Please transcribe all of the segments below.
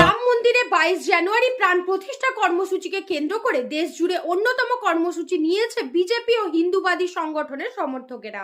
রাম মন্দিরে বাইশ জানুয়ারি প্রাণ প্রতিষ্ঠা কর্মসূচিকে কেন্দ্র করে দেশ জুড়ে অন্যতম কর্মসূচি নিয়েছে বিজেপি ও হিন্দুবাদী সংগঠনের সমর্থকেরা।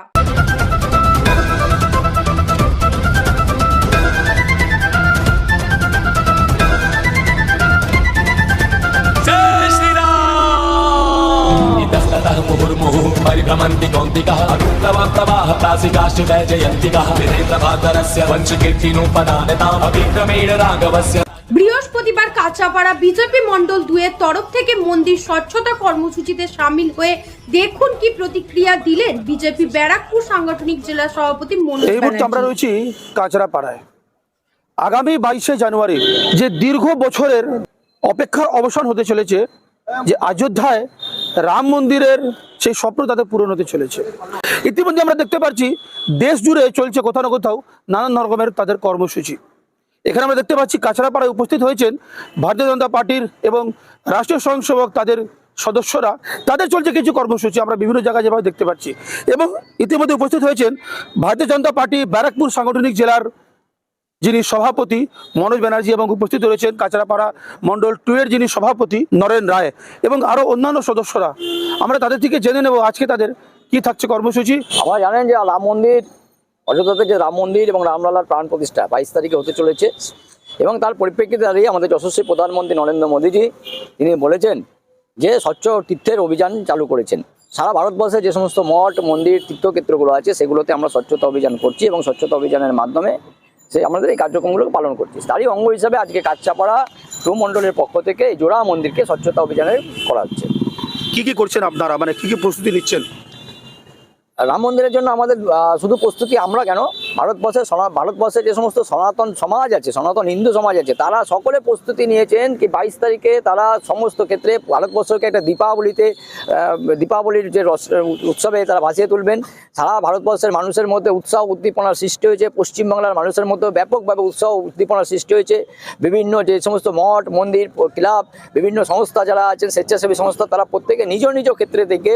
राम इतस्ततः मुहुर्मुहुः परिभ्रमन्ति कौन्तिकः अरुणप्रवाह प्रासिकाश्च जय जयन्तिकः विनेन्द्रभागरस्य वंशकीर्तिनोपदानताम् अभिक्रमेण राघवस्य বৃহস্পতিবার কাঁচাপাড়া বিজেপি মণ্ডল দুয়ের তরফ থেকে মন্দির স্বচ্ছতা কর্মসূচিতে সামিল হয়ে দেখুন কি প্রতিক্রিয়া দিলেন বিজেপি ব্যারাকপুর সাংগঠনিক জেলা সভাপতি মনোজ এই মুহূর্তে আমরা ব্যানার্জি রয়েছি কাঁচরাপাড়ায় আগামী বাইশে জানুয়ারি যে দীর্ঘ বছরের অপেক্ষার অবসান হতে চলেছে যে অযোধ্যায় রাম মন্দিরের সেই স্বপ্ন তাদের পূরণ হতে চলেছে। ইতিমধ্যে আমরা দেখতে পাচ্ছি দেশ জুড়ে চলছে কোথাও না কোথাও নানান রকমের তাদের কর্মসূচি। এখানে আমরা দেখতে পাচ্ছি কাছড়াপাড়ায় উপস্থিত হয়েছেন ভারতীয় জনতা পার্টির এবং রাষ্ট্রীয় স্বয়ংসেবক তাদের সদস্যরা। তাদের চলছে কিছু কর্মসূচি, আমরা বিভিন্ন জায়গায় যেভাবে দেখতে পাচ্ছি। এবং ইতিমধ্যে উপস্থিত হয়েছেন ভারতীয় জনতা পার্টি ব্যারাকপুর সাংগঠনিক জেলার যিনি সভাপতি মনোজ ব্যানার্জি এবং উপস্থিত রয়েছেন কাছড়াপাড়া মণ্ডল টু এর যিনি সভাপতি নরেন রায় এবং আরও অন্যান্য সদস্যরা। আমরা তাদের থেকে জেনে নেব আজকে তাদের কি থাকছে কর্মসূচি। আপনারা জানেন যে রাম মন্দির অযোধ্যাতে যে রাম মন্দির এবং রামলালার প্রাণ প্রতিষ্ঠা বাইশ তারিখে হতে চলেছে। এবং তার পরিপ্রেক্ষিতে দাঁড়িয়ে আমাদের যশস্বী প্রধানমন্ত্রী নরেন্দ্র মোদীজি, তিনি বলেছেন যে স্বচ্ছ তীর্থের অভিযান চালু করেছেন। সারা ভারতবর্ষে যে সমস্ত মঠ, মন্দির, তীর্থক্ষেত্রগুলো আছে, সেগুলোতে আমরা স্বচ্ছতা অভিযান করছি এবং স্বচ্ছতা অভিযানের মাধ্যমে সেই আমাদের এই কার্যক্রমগুলোকে পালন করছি। তারই অঙ্গ হিসাবে আজকে কাচ্চাপাড়া ভূমণ্ডলের মণ্ডলের পক্ষ থেকে এই জোড়া মন্দিরকে স্বচ্ছতা অভিযানে করা হচ্ছে। কী কি করছেন আপনারা? মানে কী কী প্রস্তুতি নিচ্ছেন? রাম মন্দিরের জন্য আমাদের শুধু প্রস্তুতি আমরা কেন ভারতবর্ষের ভারতবর্ষের যে সমস্ত সনাতন সমাজ আছে, সনাতন হিন্দু সমাজ আছে, তারা সকলে প্রস্তুতি নিয়েছেন কি বাইশ তারিখে তারা সমস্ত ক্ষেত্রে ভারতবর্ষকে একটা দীপাবলিতে দীপাবলির যে উৎসবে তারা ভাসিয়ে তুলবেন। সারা ভারতবর্ষের মানুষের মধ্যে উৎসাহ উদ্দীপনার সৃষ্টি হয়েছে, পশ্চিমবাংলার মানুষের মধ্যে ব্যাপকভাবে উৎসাহ উদ্দীপনার সৃষ্টি হয়েছে। বিভিন্ন যে সমস্ত মঠ, মন্দির, ক্লাব, বিভিন্ন সংস্থা যারা আছেন, স্বেচ্ছাসেবী সংস্থা, তারা প্রত্যেকে নিজ নিজ ক্ষেত্রে থেকে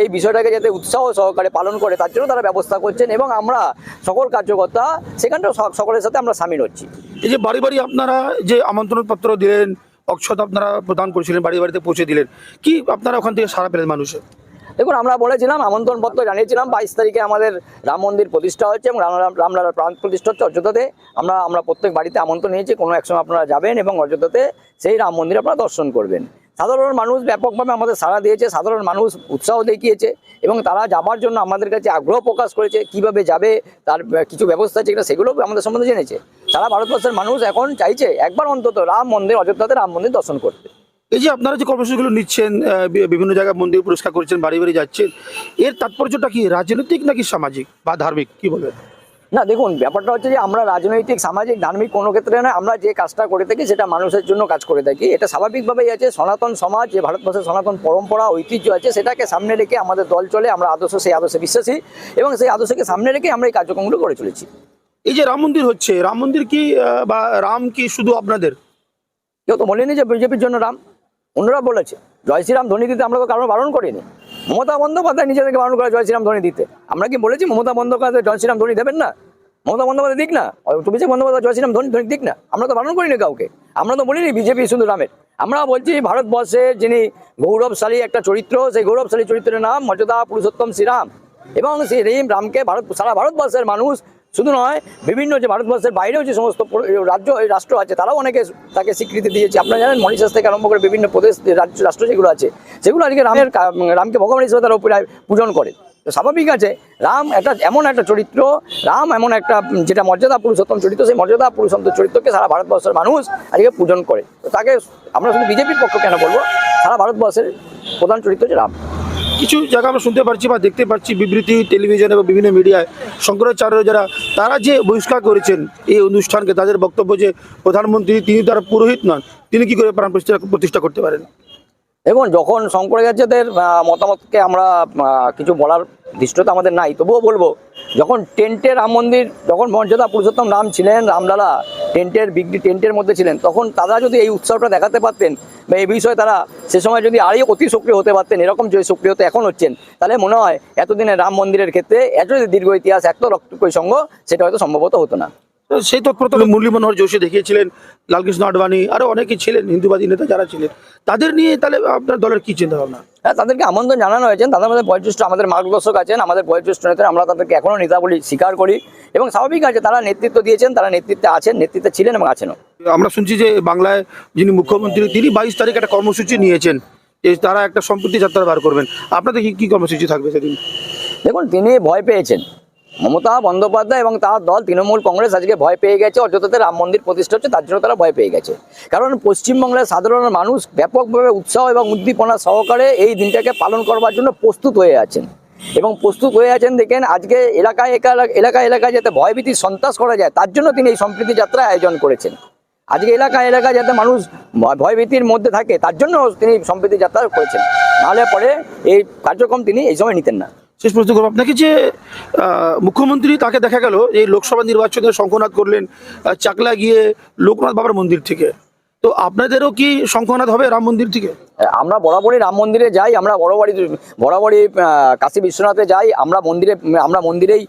এই বিষয়টাকে যাতে উৎসাহ সহকারে পালন করে, তার জন্য তারা ব্যবস্থা করছেন এবং আমরা সকল কার্যকর্তা সেখানটাও সকলের সাথে আমরা সামিল হচ্ছি। এই যে বাড়ি বাড়ি আপনারা যে আমন্ত্রণ পত্র দিলেন অক্ষত আপনারা প্রদান করেছিলেন বাড়ি বাড়িতে পৌঁছে দিলেন কি আপনারা ওখান থেকে সারা পেলেন মানুষের? দেখুন আমরা বলেছিলাম আমন্ত্রণ পত্র জানিয়েছিলাম বাইশ তারিখে আমাদের রাম মন্দির প্রতিষ্ঠা হচ্ছে এবং রাম রাম- রামলালার প্রাণ প্রতিষ্ঠা হচ্ছে অযোধ্যাতে। আমরা আমরা প্রত্যেক বাড়িতে আমন্ত্রণ নিয়েছি কোনো এক সময় আপনারা যাবেন এবং অযোধ্যাতে সেই রাম মন্দির আপনারা দর্শন করবেন। সাধারণ মানুষ ব্যাপকভাবে আমাদের সাড়া দিয়েছে, সাধারণ মানুষ উৎসাহ দেখিয়েছে এবং তারা যাবার জন্য আমাদের কাছে আগ্রহ প্রকাশ করেছে, কীভাবে যাবে, তার কিছু ব্যবস্থা আছে কিনা সেগুলো আমাদের সম্বন্ধে জেনেছে। সারা ভারতবর্ষের মানুষ এখন চাইছে একবার অন্তত রাম মন্দির, অযোধ্যাতে রাম মন্দির দর্শন করতে। এই যে আপনারা যে কর্মসূচিগুলো নিচ্ছেন বিভিন্ন জায়গায় মন্দির পুরস্কার করছেন, বাড়ি বাড়ি যাচ্ছেন, এর তাৎপর্যটা কি, রাজনৈতিক নাকি সামাজিক বা ধার্মিক, কি বলবেন? না দেখুন ব্যাপারটা হচ্ছে যে আমরা রাজনৈতিক সামাজিক ধার্মিক কোনো ক্ষেত্রে না আমরা যে কাজটা করে থাকি সেটা মানুষের জন্য কাজ করে থাকি। এটা স্বাভাবিকভাবেই আছে সনাতন সমাজ যে ভারতবর্ষের সনাতন পরম্পরা ঐতিহ্য আছে সেটাকে সামনে রেখে আমাদের দল চলে আমরা আদর্শ সেই আদর্শে বিশ্বাসী এবং সেই আদর্শকে সামনে রেখে আমরা এই কার্যক্রমগুলো করে চলেছি। এই যে রাম মন্দির হচ্ছে রাম মন্দির কি বা রাম কি শুধু আপনাদের? কেউ তো বলেনি যে বিজেপির জন্য রাম। অন্যরা বলেছে জয় শ্রীরাম ধ্বনি দিতে আমরা তো কারণ বারণ করিনি। মমতা বন্দ্যোপাধ্যায় নিজে থেকে বারণ করে জয় শ্রীরাম দিতে। আমরা কি বলেছি মমতা বন্দ্যোপাধ্যায় জয় শ্রীরাম দেবেন না? মমতা বন্দ্যোপাধ্যায় দিক না। অভিষেক বন্দ্যোপাধ্যায় জয় শ্রীরাম ধোনি দিক না। আমরা তো বারণ করিনি কাউকে। আমরা তো বলিনি বিজেপি সুন্দর রামের আমরা বলছি ভারতবর্ষের যিনি গৌরবশালী একটা চরিত্র, সেই গৌরবশালী চরিত্রের নাম মর্যাদা পুরুষোত্তম শ্রীরাম। এবং সেই রিম রামকে ভারত, সারা ভারতবর্ষের মানুষ শুধু নয়, বিভিন্ন যে ভারতবর্ষের বাইরেও যে সমস্ত রাজ্য রাষ্ট্র আছে, তারাও অনেকে তাকে স্বীকৃতি দিয়েছে। আপনারা জানেন, মরিশাস থেকে আরম্ভ করে বিভিন্ন প্রদেশ রাজ্য, রাষ্ট্র যেগুলো আছে, সেগুলো আজকে রামের রামকে ভগবান হিসেবে তারা পূজন করে। তো স্বাভাবিক আছে, রাম একটা এমন একটা চরিত্র, রাম এমন একটা যেটা মর্যাদা পুরুষোত্তম চরিত্র, সেই মর্যাদা পুরুষোত্তম চরিত্রকে সারা ভারতবর্ষের মানুষ আজকে পূজন করে। তো তাকে, আমরা শুধু বিজেপির পক্ষ কেন বলব? সারা ভারতবর্ষের প্রধান চরিত্র হচ্ছে রাম। কিছু জায়গা আমরা শুনতে পারছি বা দেখতে পাচ্ছি বিবৃতি টেলিভিশনে বা বিভিন্ন মিডিয়ায় শঙ্করাচার্য যারা, তারা যে বহিষ্কার করেছেন এই অনুষ্ঠানকে, তাদের বক্তব্য যে প্রধানমন্ত্রী, তিনি তার পুরোহিত নন, তিনি কি করে প্রাণ প্রতিষ্ঠা প্রতিষ্ঠা করতে পারেন? দেখুন, যখন শঙ্করাচার্যদের মতামতকে আমরা কিছু বলার দৃষ্টতা আমাদের নাই, তবুও বলব, যখন টেন্টে রাম মন্দির, যখন মর্যাদা পুরুষোত্তম রাম ছিলেন, রামলালা টেন্টের বিগ টেন্টের মধ্যে ছিলেন, তখন তারা যদি এই উৎসবটা দেখাতে পারতেন বা এই বিষয়ে তারা সে সময় যদি আরও অতি সক্রিয় হতে পারতেন, এরকম যে সক্রিয়তা এখন হচ্ছেন, তাহলে মনে হয় এতদিনে রাম মন্দিরের ক্ষেত্রে এত দীর্ঘ ইতিহাস, এত রক্ত সঙ্গ সেটা হয়তো সম্ভবত হতো না। সেই তৎপরতা মুরলী মনোহর যোশী দেখিয়েছিলেন লালকৃষ্ণ আডবাণী আরও অনেকেই ছিলেন হিন্দুবাদী নেতা যারা ছিলেন। তাদের নিয়ে তাহলে আপনার দলের কি চিন্তা ভাবনা হ্যাঁ তাদেরকে আমন্ত্রণ জানানো হয়েছে। তাদের মধ্যে বয়োজ্যেষ্ঠ আমাদের মার্গদর্শক আছেন আমাদের বয়োজ্যেষ্ঠ নেতা আমরা তাদেরকে এখনও নেতা বলি স্বীকার করি এবং স্বাভাবিক আছে তারা নেতৃত্ব দিয়েছেন তারা নেতৃত্বে আছেন নেতৃত্বে ছিলেন এবং আছেনও। আমরা শুনছি যে বাংলায় যিনি মুখ্যমন্ত্রী তিনি বাইশ তারিখ একটা কর্মসূচি নিয়েছেন যে তারা একটা সম্প্রীতি যাত্রা বার করবেন। আপনাদের কি কি কর্মসূচি থাকবে সেদিন? দেখুন তিনি ভয় পেয়েছেন। মমতা বন্দ্যোপাধ্যায় এবং তার দল তৃণমূল কংগ্রেস আজকে ভয় পেয়ে গেছে। অযোধ্যাতে রাম মন্দির প্রতিষ্ঠা হচ্ছে, তার জন্য তারা ভয় পেয়ে গেছে। কারণ পশ্চিমবঙ্গের সাধারণ মানুষ ব্যাপকভাবে উৎসাহ এবং উদ্দীপনা সহকারে এই দিনটাকে পালন করবার জন্য প্রস্তুত হয়ে আছেন। এবং প্রস্তুত হয়ে আছেন দেখেন, আজকে এলাকায় একা- এলাকায় যাতে ভয়ভীতি, সন্ত্রাস করা যায়, তার জন্য তিনি এই সম্প্রীতি যাত্রা আয়োজন করেছেন। আজকে এলাকা এলাকায় যাতে মানুষ ভয়- ভয়ভীতির মধ্যে থাকে, তার জন্য তিনি সম্প্রীতি যাত্রা করেছেন। নাহলে পরে এই কার্যক্রম তিনি এই সময় নিতেন না। শেষ প্রশ্ন করব আপনাকে যে মুখ্যমন্ত্রী তাকে দেখা গেল, এই লোকসভা নির্বাচনে শঙ্খনাথ করলেন চাকলা গিয়ে লোকনাথ বাবার মন্দির থেকে। তো আপনাদেরও কি শঙ্খনাথ হবে রাম মন্দির থেকে? আমরা বরাবরই রাম মন্দিরে যাই, আমরা বরাবরই বরাবরই কাশী বিশ্বনাথে যাই, আমরা মন্দিরে, আমরা মন্দিরেই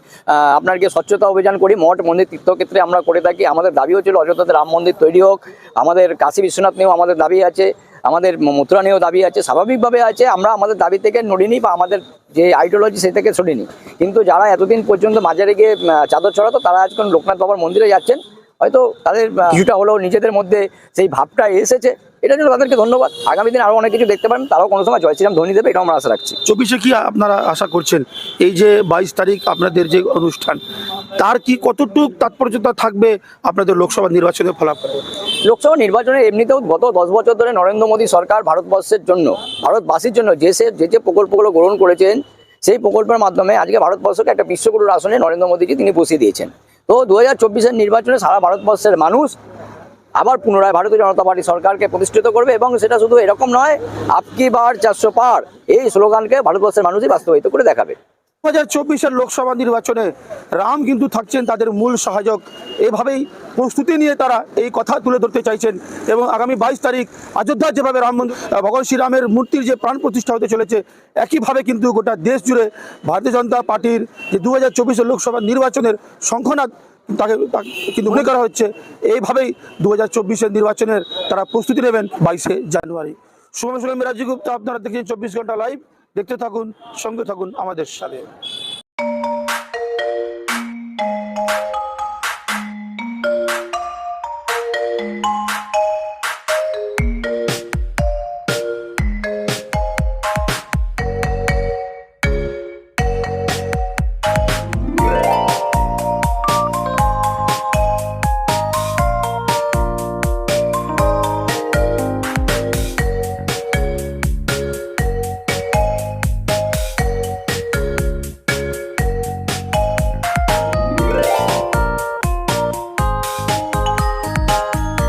আপনার কি স্বচ্ছতা অভিযান করি, মঠ, মন্দির তীর্থক্ষেত্রে আমরা করে থাকি। আমাদের দাবিও ছিল অযোধ্যাতে রাম মন্দির তৈরি হোক। আমাদের কাশী বিশ্বনাথ নিয়েও আমাদের দাবি আছে। আমাদের মথুরা নিয়েও দাবি আছে, স্বাভাবিকভাবে আছে, আমরা আমাদের দাবি থেকে নড়িনি বা আমাদের যে আইডিওলজি সে থেকে সরিনি। কিন্তু যারা এতদিন পর্যন্ত মাঝারে গিয়ে চাদর ছড়াতো, তারা আজকাল লোকনাথ বাবার মন্দিরে যাচ্ছেন, হয়তো তাদের কিছুটা হলেও নিজেদের মধ্যে সেই ভাবটা এসেছে। এটার জন্য তাদেরকে ধন্যবাদ। আগামী দিন আরও অনেক কিছু দেখতে পারেন তারাও কোনো সময় জয় শ্রীরাম ধ্বনি দেবে এটাও আমরা আশা রাখছি। চব্বিশে কি আপনারা আশা করছেন? এই যে বাইশ তারিখ আপনাদের যে অনুষ্ঠান তার কি কতটুকু তাৎপর্যতা থাকবে আপনাদের লোকসভা নির্বাচনের ফলাফল? লোকসভা নির্বাচনে এমনিতেও গত দশ বছর ধরে নরেন্দ্র মোদী সরকার ভারতবর্ষের জন্য ভারতবাসীর জন্য যে সে যে যে প্রকল্পগুলো গ্রহণ করেছেন সেই প্রকল্পের মাধ্যমে আজকে ভারতবর্ষকে একটা বিশ্বগুরুর আসনে নরেন্দ্র মোদীজি তিনি বসিয়ে দিয়েছেন। তো দু হাজার চব্বিশের নির্বাচনে সারা ভারতবর্ষের মানুষ আবার পুনরায় ভারতীয় জনতা পার্টি সরকারকে প্রতিষ্ঠিত করবে এবং সেটা শুধু এরকম নয় আপকি বার চারশো পার এই স্লোগানকে ভারতবর্ষের মানুষই বাস্তবায়িত করে দেখাবে। দু হাজার চব্বিশের লোকসভা নির্বাচনে রাম কিন্তু থাকছেন তাদের মূল সহায়ক। এভাবেই প্রস্তুতি নিয়ে তারা এই কথা তুলে ধরতে চাইছেন এবং আগামী বাইশ তারিখ অযোধ্যার যেভাবে রাম ভগবান শ্রীরামের মূর্তির যে প্রাণ প্রতিষ্ঠা হতে চলেছে, একইভাবে কিন্তু গোটা দেশ জুড়ে ভারতীয় জনতা পার্টির যে দু হাজার লোকসভা নির্বাচনের শঙ্খনাথ তাকে কিন্তু মনে করা হচ্ছে এইভাবেই দু হাজার চব্বিশের নির্বাচনের তারা প্রস্তুতি নেবেন বাইশে জানুয়ারি। শুভম সুলেম রাজীব গুপ্তা আপনারা দেখছেন চব্বিশ ঘণ্টা লাইভ। দেখতে থাকুন, সঙ্গে থাকুন আমাদের সাথে।